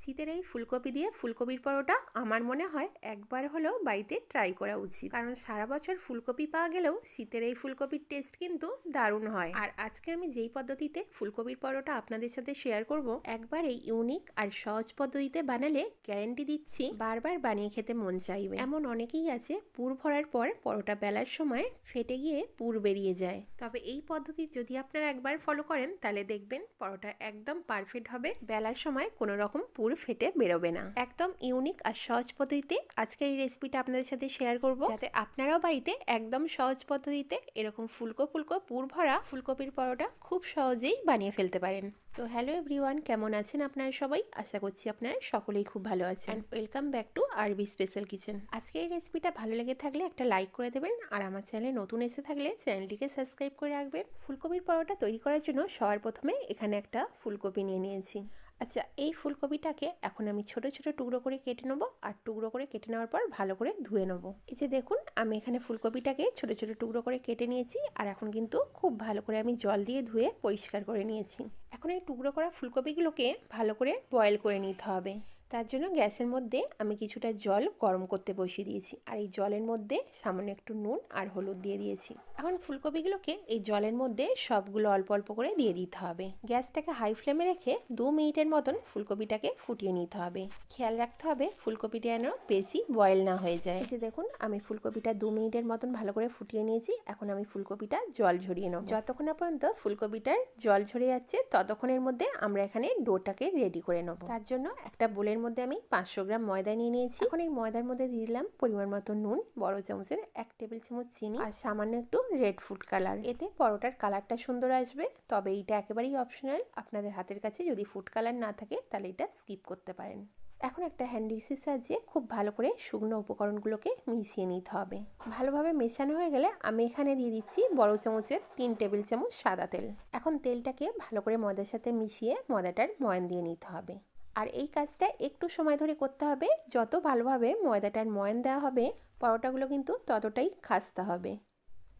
শীতের এই ফুলকপি দিয়ে ফুলকপির পরোটা আমার মনে হয় একবার হলেও বাড়িতে ট্রাই করা উচিত। কারণ সারা বছর ফুলকপি পাওয়া গেলেও শীতের এই ফুলকপির টেস্ট কিন্তু দারুণ হয়। আর আজকে আমি যেই পদ্ধতিতে ফুলকপির পরোটা আপনাদের সাথে শেয়ার করব, একবার এই ইউনিক আর সহজ পদ্ধতিতে বানালে গ্যারেন্টি দিচ্ছি বারবার বানিয়ে খেতে মন চাইবে। এমন অনেকেই আছে, পুর ভরার পর পরোটা বেলার সময় ফেটে গিয়ে পুর বেরিয়ে যায়। তবে এই পদ্ধতি যদি আপনারা একবার ফলো করেন, তাহলে দেখবেন পরোটা একদম পারফেক্ট হবে। বেলার সময় কোনো রকম পুর ফেটে বেরোবে না। একদম ইউনিক আর সহজ পদ্ধতিতে আজকে এই রেসিপিটা আপনাদের সাথে শেয়ার করব। যাতে আপনারাও বাড়িতে একদম সহজ পদ্ধতিতে এরকম ফুলকো ফুলকো পুর ভরা ফুলকপির পরোটা খুব সহজেই বানিয়ে ফেলতে পারেন। তো হ্যালো এভরিওয়ান কেমন আছেন আপনারা সবাই? আশা করছি আপনারা সকলেই খুব ভালো আছেন। ওয়েলকাম ব্যাক টু আরবি স্পেশাল কিচেন আজকে এই রেসিপিটা ভালো লেগে থাকলে একটা লাইক করে দেবেন আর আমার চ্যানেলে নতুন এসে থাকলে চ্যানেলটিকে সাবস্ক্রাইব করে রাখবেন। ফুলকপির পরোটা তৈরি করার জন্য সবার প্রথমে এখানে একটা ফুলকপি নিয়ে নিয়েছি। আচ্ছা এই ফুলকপিটাকে এখন আমি ছোট ছোট টুকরো করে কেটে নেব আর টুকরো করে কেটে নেওয়ার পর ভালো করে ধুয়ে নেব। এই যে দেখুন, আমি এখানে ফুলকপিটাকে ছোট ছোট টুকরো করে কেটে নিয়েছি আর এখন কিন্তু খুব ভালো করে আমি জল দিয়ে ধুয়ে পরিষ্কার করে নিয়েছি। এখন এই টুকরো করা ফুলকপিগুলোকে ভালো করে বয়েল করে নিতে হবে। তার জন্য গ্যাসের মধ্যে আমি কিছুটা জল গরম করতে বসিয়ে দিয়েছি। আর এই জলের মধ্যে সামান্য একটু নুন আর হলুদ দিয়ে দিয়েছি। এখন ফুলকপিগুলোকে এই জলের মধ্যে সবগুলো অল্প অল্প করে দিয়ে দিতে হবে। গ্যাসটাকে হাই ফ্লেমে রেখে দু মিনিটের মতন ফুলকপিটাকে ফুটিয়ে নিতে হবে। খেয়াল রাখতে হবে ফুলকপিটা যেন বেশি বয়েল না হয়ে যায়। যে দেখুন, আমি ফুলকপিটা দু মিনিটের মতন ভালো করে ফুটিয়ে নিয়েছি। এখন আমি ফুলকপিটা জল ঝরিয়ে নেব। যতক্ষণ পর্যন্ত ফুলকপিটার জল ঝরে যাচ্ছে, ততক্ষণের মধ্যে আমরা এখানে ডোটাকে রেডি করে নেব। তার জন্য একটা বোলের মধ্যে আমি পাঁচশো গ্রাম ময়দা নিয়ে নিয়েছি। এখন এই ময়দার মধ্যে দিয়ে দিলাম পরিমাণ মতো নুন, বড় চামচের এক টেবিল চামচ চিনি আর সামান্য একটু রেড ফুড কালার এতে পরোটার কালারটা সুন্দর আসবে, তবে এইটা একেবারেই অপশনাল আপনাদের হাতের কাছে যদি ফুড কালার না থাকে, তাহলে এটা স্কিপ করতে পারেন। এখন একটা হ্যান্ড ডিসের সাহায্যে খুব ভালো করে শুকনো উপকরণগুলোকে মিশিয়ে নিতে হবে। ভালোভাবে মেশানো হয়ে গেলে আমি এখানে দিয়ে দিচ্ছি বড় চামচের তিন টেবিল চামচ সাদা তেল। এখন তেলটাকে ভালো করে ময়দার সাথে মিশিয়ে ময়দাটার ময়ান দিয়ে নিতে হবে। আর এই কাজটা একটু সময় ধরে করতে হবে। যত ভালোভাবে ময়দাটার ময়ান দেওয়া হবে, পরোটাগুলো কিন্তু ততটাই খাস্তা হবে।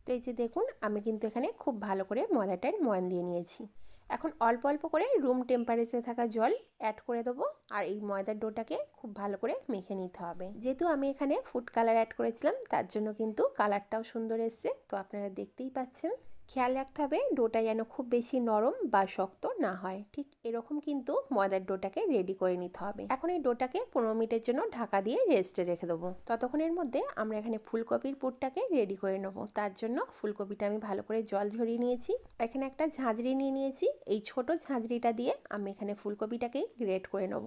তো এই যে দেখুন, আমি কিন্তু এখানে খুব ভালো করে ময়দাটার ময়ন দিয়ে নিয়েছি। এখন অল্প অল্প করে রুম টেম্পারেচারে থাকা জল অ্যাড করে দেবো আর এই ময়দার ডোটাকে খুব ভালো করে মেখে নিতে হবে। যেহেতু আমি এখানে ফুড কালার অ্যাড করেছিলাম, তার জন্য কিন্তু কালারটাও সুন্দর এসছে, তো আপনারা দেখতেই পাচ্ছেন। খেয়াল রাখতে হবে ডোটা যেন খুব বেশি নরম বা শক্ত না হয়। ঠিক এরকম কিন্তু ময়দার ডোটাকে রেডি করে নিতে হবে। এখন এই ডোটাকে পনেরো মিনিটের জন্য ঢাকা দিয়ে রেস্টে রেখে দেবো। ততক্ষণের মধ্যে আমরা এখানে ফুলকপির পুরটাকে রেডি করে নেব। তার জন্য ফুলকপিটা আমি ভালো করে জল ঝরিয়ে নিয়েছি। এখানে একটা ঝাঁঝরি নিয়ে নিয়েছি। এই ছোট ঝাঁঝরিটা দিয়ে আমি এখানে ফুলকপিটাকে গ্রেট করে নেব।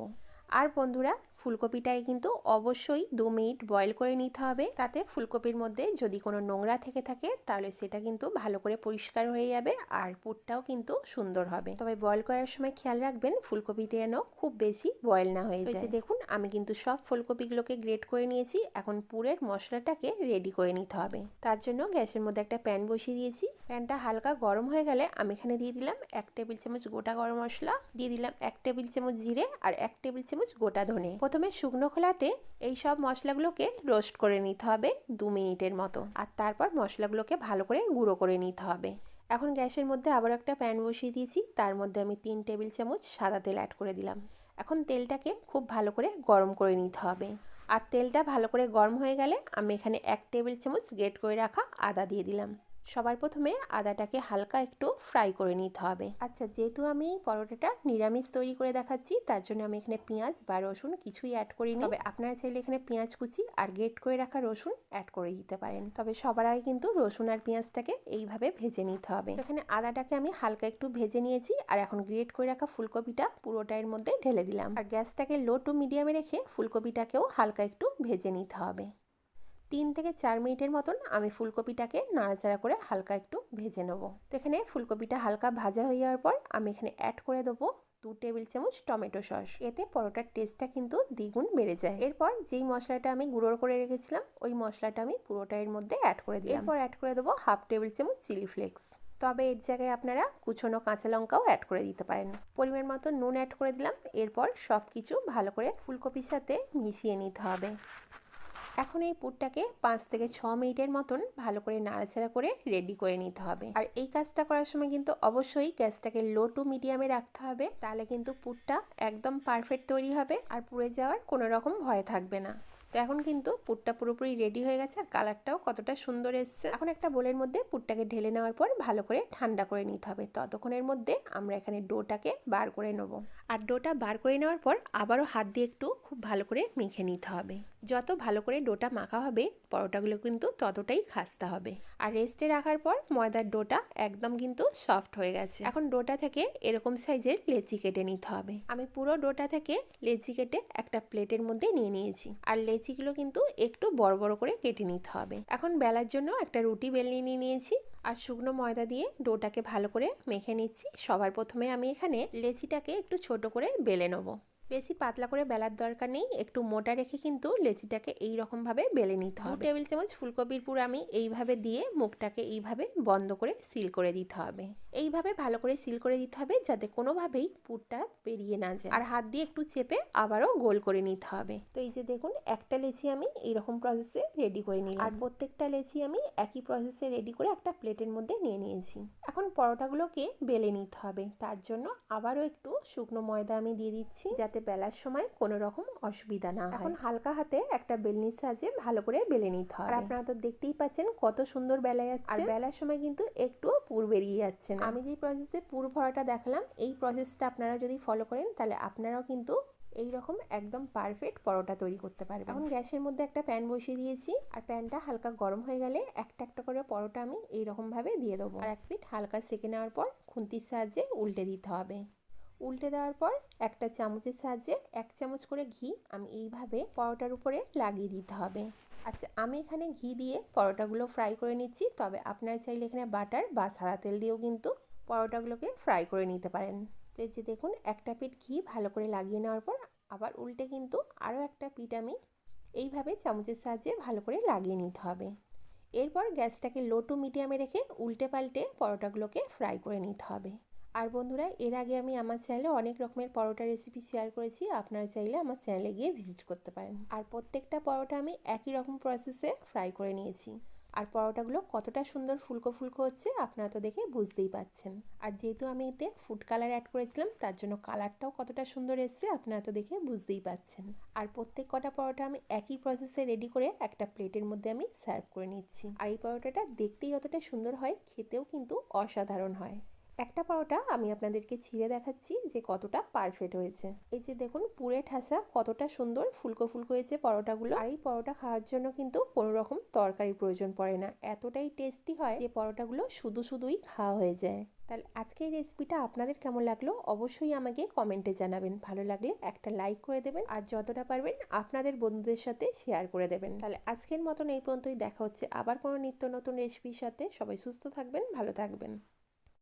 আর বন্ধুরা ফুলকপিটাকে কিন্তু অবশ্যই দু মিনিট বয়েল করে নিতে হবে। তাতে ফুলকপির মধ্যে যদি কোনো নোংরা থেকে থাকে তাহলে সেটা কিন্তু ভালো করে পরিষ্কার হয়ে যাবে আর পুরটাও কিন্তু সুন্দর হবে। তবে বয়ল করার সময় খেয়াল রাখবেন ফুলকপিটা যেন খুব বেশি বয়েল না হয়ে যায়। দেখুন আমি কিন্তু সব ফুলকপিগুলোকে গ্রেট করে নিয়েছি। এখন পুরের মশলাটাকে রেডি করে নিতে হবে। তার জন্য গ্যাসের মধ্যে একটা প্যান বসিয়ে দিয়েছি। প্যানটা হালকা গরম হয়ে গেলে আমি এখানে দিয়ে দিলাম এক টেবিল চামচ গোটা গরম মশলা দিয়ে দিলাম এক টেবিল চামচ জিরে আর এক টেবিল চামচ গোটা ধনে। প্রথমে শুকনো খোলাতে এই সব মশলাগুলোকে রোস্ট করে নিতে হবে দু মিনিটের মতো। আর তারপর মশলাগুলোকে ভালো করে গুঁড়ো করে নিতে হবে। এখন গ্যাসের মধ্যে আবার একটা প্যান বসিয়ে দিয়েছি। তার মধ্যে আমি তিন টেবিল চামচ সাদা তেল অ্যাড করে দিলাম। এখন তেলটাকে খুব ভালো করে গরম করে নিতে হবে। আর তেলটা ভালো করে গরম হয়ে গেলে আমি এখানে এক টেবিল চামচ গ্রেট করে রাখা আদা দিয়ে দিলাম। সবার প্রথমে আদাটাকে হালকা একটু ফ্রাই করে নিতে হবে। আচ্ছা যেহেতু আমি পরোটাটা নিরামিষ তৈরি করে দেখাচ্ছি তার জন্য আমি এখানে পেঁয়াজ বা রসুন কিছুই অ্যাড করিনি। তবে আপনারা চাইলে এখানে পেঁয়াজ কুচি আর গেট করে রাখা রসুন অ্যাড করে দিতে পারেন। তবে সবার আগে কিন্তু রসুন আর পেঁয়াজটাকে এইভাবে ভেজে নিতে হবে। এখানে আদাটাকে আমি হালকা একটু ভেজে নিয়েছি আর এখন গ্রেট করে রাখা ফুলকপিটা পুরোটা এর মধ্যে ঢেলে দিলাম। আর গ্যাসটাকে লো টু মিডিয়ামে রেখে ফুলকপিটাকেও হালকা একটু ভেজে নিতে হবে। তিন থেকে চার মিনিটের মতন আমি ফুলকপিটাকে নাড়াচাড়া করে হালকা একটু ভেজে নেব। তো এখানে ফুলকপিটা হালকা ভাজা হয়ে যাওয়ার পর আমি এখানে অ্যাড করে দেবো দু টেবিল চামচ টমেটো সস। এতে পরোটার টেস্টটা কিন্তু দ্বিগুণ বেড়ে যায়। এরপর যেই মশলাটা আমি গুঁড়ো করে রেখেছিলাম, ওই মশলাটা আমি পুরোটা এর মধ্যে অ্যাড করে দিই এরপর অ্যাড করে দেবো হাফ টেবিল চামচ চিলি ফ্লেক্স। তবে এর জায়গায় আপনারা কুচনো কাঁচা লঙ্কাও অ্যাড করে দিতে পারেন। পরিমাণ মতো নুন অ্যাড করে দিলাম। এরপর সব কিছু ভালো করে ফুলকপির সাথে মিশিয়ে নিতে হবে। এখন এই পুরটাকে পাঁচ থেকে ছ মিনিটের মতন ভালো করে নাড়াচাড়া করে রেডি করে নিতে হবে। আর এই কাজটা করার সময় কিন্তু অবশ্যই গ্যাসটাকে লো টু মিডিয়ামে রাখতে হবে, তাহলে কিন্তু পুরটা একদম পারফেক্ট তৈরি হবে আর পুড়ে যাওয়ার কোনো রকম ভয় থাকবে না। তো এখন কিন্তু পুরটা পুরোপুরি রেডি হয়ে গেছে আর কালারটাও কতটা সুন্দর এসছে। এখন একটা বোলের মধ্যে পুরটাকে ঢেলে নেওয়ার পর ভালো করে ঠান্ডা করে নিতে হবে। ততক্ষণের মধ্যে আমরা এখানে ডোটাকে বার করে নেব। আর ডোটা বার করে নেওয়ার পর আবারও হাত দিয়ে একটু খুব ভালো করে মেখে নিতে হবে। যত ভালো করে ডোটা মাখা হবে, পরোটাগুলো কিন্তু ততটাই খাস্তা হবে। আর রেস্টে রাখার পর ময়দার ডোটা একদম কিন্তু সফট হয়ে গেছে। এখন ডোটা থেকে এরকম সাইজের লেচি কেটে নিতে হবে। আমি পুরো ডোটা থেকে লেচি কেটে একটা প্লেটের মধ্যে নিয়ে নিয়েছি। আর লেচিগুলো কিন্তু একটু বড় বড় করে কেটে নিতে হবে। এখন বেলার জন্য একটা রুটি বেলনি নিয়ে নিয়েছি। আর শুকনো ময়দা দিয়ে ডোটাকে ভালো করে মেখে নিচ্ছি। সবার প্রথমে আমি এখানে লেচিটাকে একটু ছোট করে বেলে নেব। বেশি পাতলা করে বেলার দরকার নেই একটু মোটা রেখে কিন্তু লেচিটাকে এই ভাবে বেলে নিতে হবে। টেবিল চামচ ফুলকপির পুর আমি এইভাবে দিয়ে মুখটাকে এইভাবে বন্ধ করে সিল করে দিতে হবে। এইভাবে ভালো করে সিল করে দিতে হবে যাতে কোনোভাবেই পুরটা বেরিয়ে না যায়। আর হাত দিয়ে একটু চেপে আবারও গোল করে নিতে হবে। তো এই যে দেখুন একটা লেচি আমি এইরকম প্রসেসে রেডি করে নিই আর প্রত্যেকটা লেচি আমি একই প্রসেসে রেডি করে একটা প্লেটের মধ্যে নিয়ে নিয়েছি। এখন পরোটাগুলোকে বেলে নিতে হবে। তার জন্য আবারও একটু শুকনো ময়দা আমি দিয়ে দিচ্ছি যাতে বেলার সময় কোনো রকম অসুবিধা না এখন হালকা হাতে একটা বেলনির সাহায্যে ভালো করে বেলে নিতে হবে। আর আপনারা তো দেখতেই পাচ্ছেন কত সুন্দর বেলা যাচ্ছে। আর বেলার সময় কিন্তু একটু পুর বেরিয়ে যাচ্ছে না। আমি যে প্রসেসে পুর ভরাটা দেখালাম এই প্রসেসটা আপনারা যদি ফলো করেন তাহলে আপনারাও কিন্তু এই রকম একদম পারফেক্ট পরোটা তৈরি করতে পারবে এখন গ্যাসের মধ্যে একটা প্যান বসিয়ে দিয়েছি। আর প্যানটা হালকা গরম হয়ে গেলে একটা একটা করে পরোটা আমি এই ভাবে দিয়ে দেবো। আর এক পিঠ হালকা সেকে নেওয়ার পর খুন্তির সাহায্যে উল্টে দিতে হবে। উল্টে দেওয়ার পর একটা চামচের সাহায্যে এক চামচ করে ঘি আমি এইভাবে পরোটার উপরে লাগিয়ে দিতে হবে। আচ্ছা আমি এখানে ঘি দিয়ে পরোটাগুলো ফ্রাই করে নিচ্ছি। তবে আপনারা চাইলে এখানে বাটার বা সাদা তেল দিয়েও কিন্তু পরোটাগুলোকে ফ্রাই করে নিতে পারেন। তো যে দেখুন, একটা পিঠ ঘি ভালো করে লাগিয়ে নেওয়ার পর আবার উল্টে কিন্তু আরও একটা পিঠ আমি এইভাবে চামচের সাহায্যে ভালো করে লাগিয়ে নিতে হবে। এরপর গ্যাসটাকে লো টু মিডিয়ামে রেখে উল্টে পাল্টে পরোটাগুলোকে ফ্রাই করে নিতে হবে। আর বন্ধুরা, এর আগে আমি আমার চ্যানেলে অনেক রকমের পরোটা রেসিপি শেয়ার করেছি। আপনারা চাইলে আমার চ্যানেলে গিয়ে ভিজিট করতে পারেন। আর প্রত্যেকটা পরোটা আমি একই রকম প্রসেসে ফ্রাই করে নিয়েছি। আর পরোটাগুলো কতটা সুন্দর ফুলকো ফুলকো হচ্ছে, আপনারা তো দেখে বুঝতেই পাচ্ছেন। আর যেহেতু আমি এতে ফুড কালার অ্যাড করেছিলাম, তার জন্য কালারটাও কতটা সুন্দর এসছে, আপনারা তো দেখে বুঝতেই পাচ্ছেন। আর প্রত্যেক কটা পরোটা আমি একই প্রসেসে রেডি করে একটা প্লেটের মধ্যে আমি সার্ভ করে নিচ্ছি। আর এই পরোটাটা দেখতেই যতটা সুন্দর হয়, খেতেও কিন্তু অসাধারণ হয়। একটা পরোটা আমি আপনাদেরকে ছিঁড়ে দেখাচ্ছি যে কতটা পারফেক্ট হয়েছে। এই যে দেখুন, পুরে ঠাসা, কতটা সুন্দর, ফুলকো ফুলকো হয়েছে পরোটাগুলো। আর এই পরোটা খাওয়ার জন্য কিন্তু কোনো রকম তরকারির প্রয়োজন পড়ে না। এতটাই টেস্টি হয় যে পরোটাগুলো শুধু শুধুই খাওয়া হয়ে যায়। তাহলে আজকের রেসিপিটা আপনাদের কেমন লাগল? অবশ্যই আমাকে কমেন্টে জানাবেন। ভালো লাগলে একটা লাইক করে দেবেন। আর যতটা পারবেন আপনাদের বন্ধুদের সাথে শেয়ার করে দেবেন। তাহলে আজকের মতন এই পর্যন্তই। দেখা হচ্ছে আবার কোনো নিত্য নতুন রেসিপির সাথে। সবাই সুস্থ থাকবেন, ভালো থাকবেন।